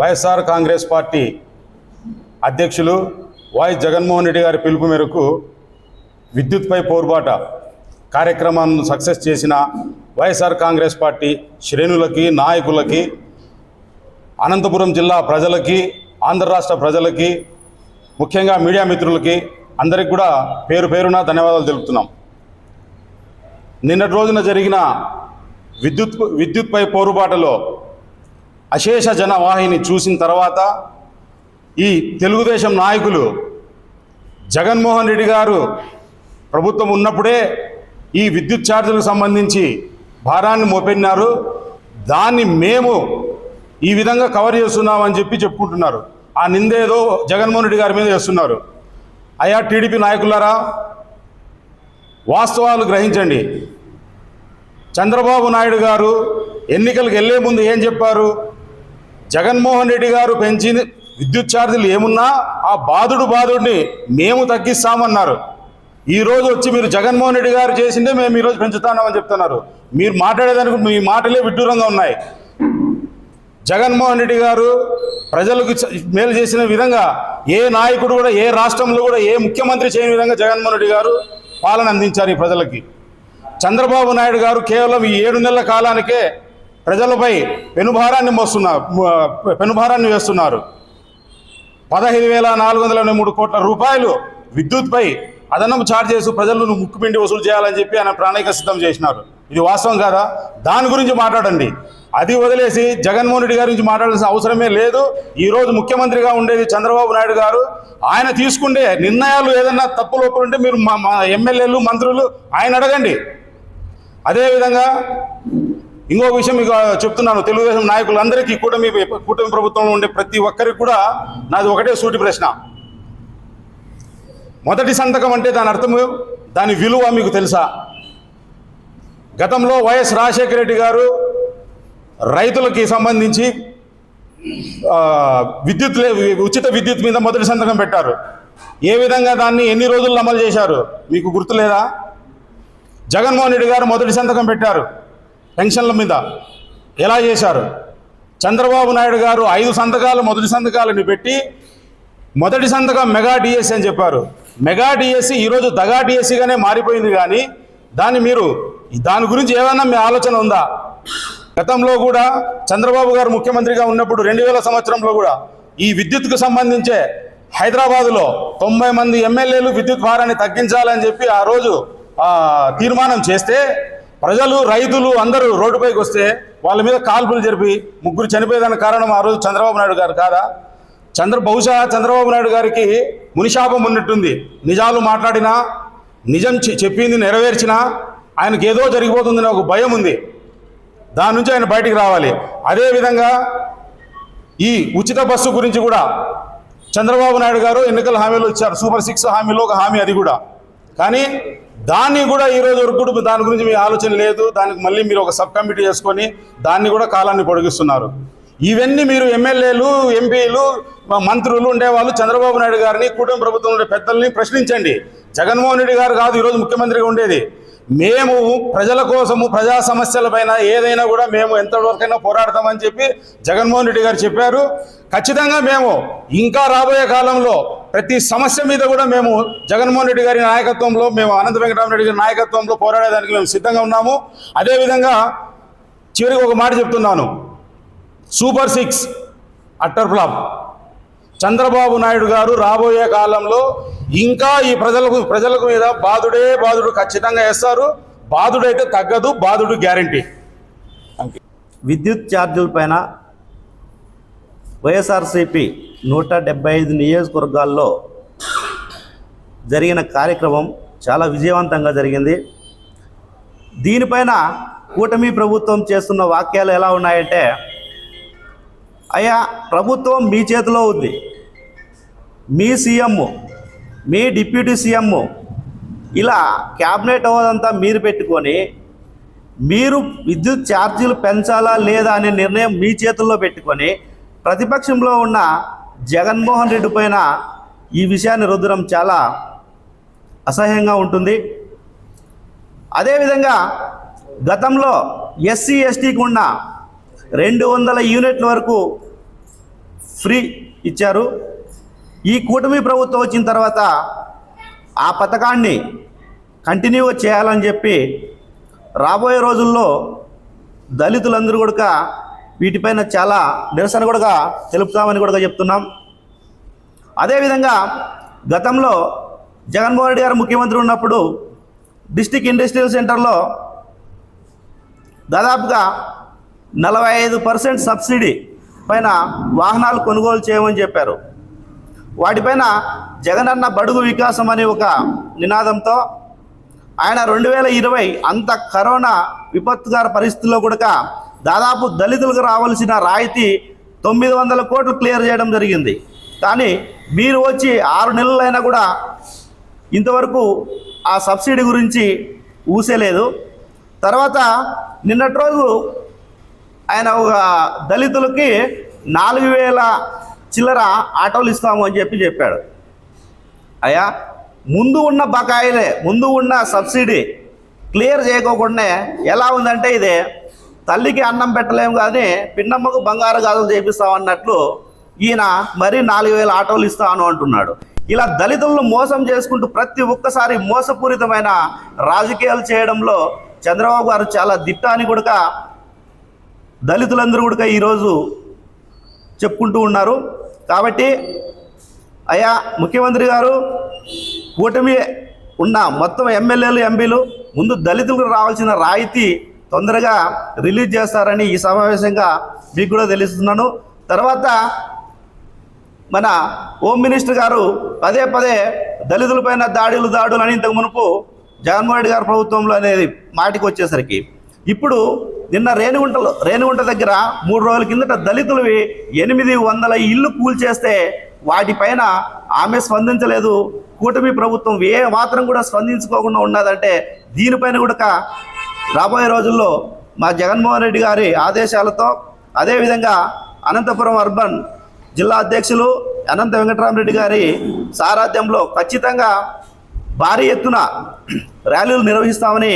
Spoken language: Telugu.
వైఎస్ఆర్ కాంగ్రెస్ పార్టీ అధ్యక్షులు వైఎస్ జగన్మోహన్ రెడ్డి గారి పిలుపు మేరకు విద్యుత్పై పోరుబాట కార్యక్రమాన్ని సక్సెస్ చేసిన వైఎస్ఆర్ కాంగ్రెస్ పార్టీ శ్రేణులకి నాయకులకి అనంతపురం జిల్లా ప్రజలకి ఆంధ్ర రాష్ట్ర ప్రజలకి ముఖ్యంగా మీడియా మిత్రులకి అందరికి కూడా పేరు పేరున ధన్యవాదాలు తెలుపుతున్నాం. నిన్నటి రోజున జరిగిన విద్యుత్ విద్యుత్పై పోరుబాటలో అశేష జనవాహిని చూసిన తర్వాత ఈ తెలుగుదేశం నాయకులు జగన్మోహన్ రెడ్డి గారు ప్రభుత్వం ఉన్నప్పుడే ఈ విద్యుత్ ఛార్జీలకు సంబంధించి భారాన్ని మోపెన్నారు దాన్ని మేము ఈ విధంగా కవర్ చేస్తున్నామని చెప్పి చెప్పుకుంటున్నారు. ఆ నిందేదో జగన్మోహన్ రెడ్డి గారి మీద చేస్తున్నారు. అయా టీడీపీ నాయకులారా వాస్తవాలు గ్రహించండి. చంద్రబాబు నాయుడు గారు ఎన్నికలకు వెళ్ళే ముందు ఏం చెప్పారు? జగన్మోహన్ రెడ్డి గారు పెంచిన విద్యుత్ ఛార్జీలు ఏమున్నా ఆ బాధుడు బాధుడిని మేము తగ్గిస్తామన్నారు. ఈ రోజు వచ్చి మీరు జగన్మోహన్ రెడ్డి గారు చేసిందే మేము ఈరోజు పెంచుతామని చెప్తున్నారు. మీరు మాట్లాడేదానికి మీ మాటలే విడ్డూరంగా ఉన్నాయి. జగన్మోహన్ రెడ్డి గారు ప్రజలకు మేలు చేసిన విధంగా ఏ నాయకుడు కూడా ఏ రాష్ట్రంలో కూడా ఏ ముఖ్యమంత్రి చేయని విధంగా జగన్మోహన్ రెడ్డి గారు పాలన అందించారు ఈ ప్రజలకి. చంద్రబాబు నాయుడు గారు కేవలం ఈ ఏడు నెలల కాలానికే ప్రజలపై పెనుభారాన్ని మోస్తున్నారు పెనుభారాన్ని వేస్తున్నారు. పదహైదు వేల నాలుగు వందల ఎనభై మూడు కోట్ల రూపాయలు విద్యుత్పై అదనపు ఛార్జెస్ ప్రజలను ముక్కుపిండి వసూలు చేయాలని చెప్పి ఆయన ప్రణాళిక సిద్ధం చేసినారు. ఇది వాస్తవం కాదా? దాని గురించి మాట్లాడండి. అది వదిలేసి జగన్మోహన్ రెడ్డి గారి గురించి మాట్లాడాల్సిన అవసరమే లేదు. ఈ రోజు ముఖ్యమంత్రిగా ఉండేది చంద్రబాబు నాయుడు గారు. ఆయన తీసుకుండే నిర్ణయాలు ఏదన్నా తప్పు లోపలుంటే మీరు మా మా ఎమ్మెల్యేలు మంత్రులు ఆయన అడగండి. అదేవిధంగా ఇంకో విషయం మీకు చెప్తున్నాను. తెలుగుదేశం నాయకులందరికీ కూటమి కూటమి ప్రభుత్వంలో ఉండే ప్రతి ఒక్కరికి కూడా నాది ఒకటే సూటి ప్రశ్న. మొదటి సంతకం అంటే దాని అర్థం దాని విలువ మీకు తెలుసా? గతంలో వైఎస్ రాజశేఖర రెడ్డి గారు రైతులకి సంబంధించి విద్యుత్ లే- ఉచిత విద్యుత్ మీద మొదటి సంతకం పెట్టారు. ఏ విధంగా దాన్ని ఎన్ని రోజుల్లో అమలు చేశారు? మీకు గుర్తులేదా? జగన్మోహన్ రెడ్డి గారు మొదటి సంతకం పెట్టారు. పెన్షన్ల మీద ఎలా చేశారు? చంద్రబాబు నాయుడు గారు ఐదు సంతకాలు మొదటి సంతకాలను పెట్టి మొదటి సంతకం మెగా డిఎస్సి అని చెప్పారు. మెగా డిఎస్సి ఈరోజు దగా డిఎస్సిగానే మారిపోయింది కానీ దాన్ని మీరు దాని గురించి ఏమైనా మీ ఆలోచన ఉందా? గతంలో కూడా చంద్రబాబు గారు ముఖ్యమంత్రిగా ఉన్నప్పుడు రెండు వేల సంవత్సరంలో కూడా ఈ విద్యుత్కు సంబంధించే హైదరాబాదులో తొంభై మంది ఎమ్మెల్యేలు విద్యుత్ భారాన్ని తగ్గించాలని చెప్పి ఆ రోజు తీర్మానం చేస్తే ప్రజలు రైతులు అందరూ రోడ్డుపైకి వస్తే వాళ్ళ మీద కాల్పులు జరిపి ముగ్గురు చనిపోయేదానికి కారణం ఆ రోజు చంద్రబాబు నాయుడు గారు కాదా? చంద్ర బహుశా చంద్రబాబు నాయుడు గారికి మునిశాపం ఉన్నట్టుంది. నిజాలు మాట్లాడినా నిజం చెప్పింది నెరవేర్చినా ఆయనకి ఏదో జరిగిపోతుందని ఒక భయం ఉంది. దాని నుంచి ఆయన బయటికి రావాలి. అదేవిధంగా ఈ ఉచిత బస్సు గురించి కూడా చంద్రబాబు నాయుడు గారు ఎన్నికల హామీలు ఇచ్చారు. సూపర్ సిక్స్ హామీలో ఒక హామీ అది కూడా. కానీ దాన్ని కూడా ఈ రోజు వరకు దాని గురించి మీ ఆలోచన లేదు. దానికి మళ్ళీ మీరు ఒక సబ్ కమిటీ చేసుకొని దాన్ని కూడా కాలాన్ని పొడిగిస్తున్నారు. ఇవన్నీ మీరు ఎమ్మెల్యేలు ఎంపీలు మంత్రులు ఉండేవాళ్ళు చంద్రబాబు నాయుడు గారిని కూటమి ప్రభుత్వం ఉండే పెద్దల్ని ప్రశ్నించండి. జగన్మోహన్ రెడ్డి గారు కాదు ఈరోజు ముఖ్యమంత్రిగా ఉండేది. మేము ప్రజల కోసము ప్రజా సమస్యలపైన ఏదైనా కూడా మేము ఎంతవరకైనా పోరాడతామని చెప్పి జగన్మోహన్ రెడ్డి గారు చెప్పారు. ఖచ్చితంగా మేము ఇంకా రాబోయే కాలంలో ప్రతి సమస్య మీద కూడా మేము జగన్మోహన్ రెడ్డి గారి నాయకత్వంలో మేము అనంత వెంకటరామరెడ్డి గారి నాయకత్వంలో పోరాడేదానికి మేము సిద్ధంగా ఉన్నాము. అదేవిధంగా చివరికి ఒక మాట చెప్తున్నాను. Super six utter flop. Chandrababu Naidu గారు రాబోయే కాలంలో ఇంకా ఈ ప్రజలకు ప్రజలకు మీద బాధుడే బాధుడు ఖచ్చితంగా వేస్తారు. బాధుడైతే తగ్గదు బాధుడు గ్యారంటీ. విద్యుత్ ఛార్జీల పైన నూట డెబ్బై ఐదు నియోజకవర్గాల్లో జరిగిన కార్యక్రమం చాలా విజయవంతంగా జరిగింది. దీనిపైన కూటమి ప్రభుత్వం చేస్తున్న వాక్యాలు ఎలా ఉన్నాయంటే అయ్యా ప్రభుత్వం మీ చేతిలో ఉంది. మీ సీఎం మీ డిప్యూటీ సీఎం ఇలా క్యాబినెట్ హోదంతా మీరు పెట్టుకొని మీరు విద్యుత్ ఛార్జీలు పెంచాలా లేదా అనే నిర్ణయం మీ చేతుల్లో పెట్టుకొని ప్రతిపక్షంలో ఉన్న జగన్మోహన్ రెడ్డి పైన ఈ విషయాన్ని రుద్దడం చాలా అసహ్యంగా ఉంటుంది. అదేవిధంగా గతంలో ఎస్సీ ఎస్టీకి ఉన్న రెండు వందల యూనిట్ల వరకు ఫ్రీ ఇచ్చారు. ఈ కూటమి ప్రభుత్వం వచ్చిన తర్వాత ఆ పథకాన్ని కంటిన్యూగా చేయాలని చెప్పి రాబోయే రోజుల్లో దళితులందరూ కూడా వీటిపైన చాలా నిరసన కూడా తెలుపుతామని కూడా చెప్తున్నాం. అదేవిధంగా గతంలో జగన్మోహన్ రెడ్డి గారు ముఖ్యమంత్రి ఉన్నప్పుడు డిస్టిక్ ఇండస్ట్రియల్ సెంటర్లో దాదాపుగా నలభై ఐదు పర్సెంట్ సబ్సిడీ పైన వాహనాలు కొనుగోలు చేయమని చెప్పారు. వాటిపైన జగనన్న బడుగు వికాసం అనే ఒక నినాదంతో ఆయన రెండు వేల ఇరవై అంత కరోనా విపత్తుగార పరిస్థితుల్లో కూడా దాదాపు దళితులకు రావాల్సిన రాయితీ తొమ్మిది వందల కోట్లు క్లియర్ చేయడం జరిగింది. కానీ మీరు వచ్చి ఆరు నెలలైనా కూడా ఇంతవరకు ఆ సబ్సిడీ గురించి ఊసేలేదు. తర్వాత నిన్నటి రోజు ఆయన ఒక దళితులకి నాలుగు వేల చిల్లర ఆటోలు ఇస్తాము అని చెప్పి చెప్పాడు. అయ్యా ముందు ఉన్న బకాయిలే ముందు ఉన్న సబ్సిడీ క్లియర్ చేయకోకుండానే ఎలా ఉందంటే ఇది. తల్లికి అన్నం పెట్టలేము కానీ పిన్నమ్మకు బంగారు గాజులు చేపిస్తామన్నట్లు ఈయన మరీ నాలుగు వేల ఆటోలు ఇస్తాను అంటున్నాడు. ఇలా దళితులను మోసం చేసుకుంటూ ప్రతి ఒక్కసారి మోసపూరితమైన రాజకీయాలు చేయడంలో చంద్రబాబు గారు చాలా దిట్టాని కూడా దళితులందరూ కూడా ఈరోజు చెప్పుకుంటూ ఉన్నారు. కాబట్టి అయా ముఖ్యమంత్రి గారు కూటమి ఉన్న మొత్తం ఎమ్మెల్యేలు ఎంపీలు ముందు దళితులకు రావాల్సిన రాయితీ తొందరగా రిలీజ్ చేస్తారని ఈ సమావేశంగా మీకు కూడా తెలుస్తున్నాను. తర్వాత మన హోమ్ మినిస్టర్ గారు పదే పదే దళితులపైన దాడులు దాడులు అని ఇంతకు మునుపు జగన్మోహన్ రెడ్డి గారి ప్రభుత్వంలో అనేది మాటికి వచ్చేసరికి. ఇప్పుడు నిన్న రేణిగుంటలో రేణిగుంట దగ్గర మూడు రోజుల కిందట దళితులవి ఎనిమిది వందల ఇల్లు కూల్చేస్తే వాటిపైన ఆమె స్పందించలేదు. కూటమి ప్రభుత్వం ఏ మాత్రం కూడా స్పందించుకోకుండా ఉన్నదంటే దీనిపైన కూడా రాబోయే రోజుల్లో మా జగన్మోహన్ రెడ్డి గారి ఆదేశాలతో అదేవిధంగా అనంతపురం అర్బన్ జిల్లా అధ్యక్షులు అనంత వెంకటరామరెడ్డి గారి సారథ్యంలో ఖచ్చితంగా భారీ ఎత్తున ర్యాలీలు నిర్వహిస్తామని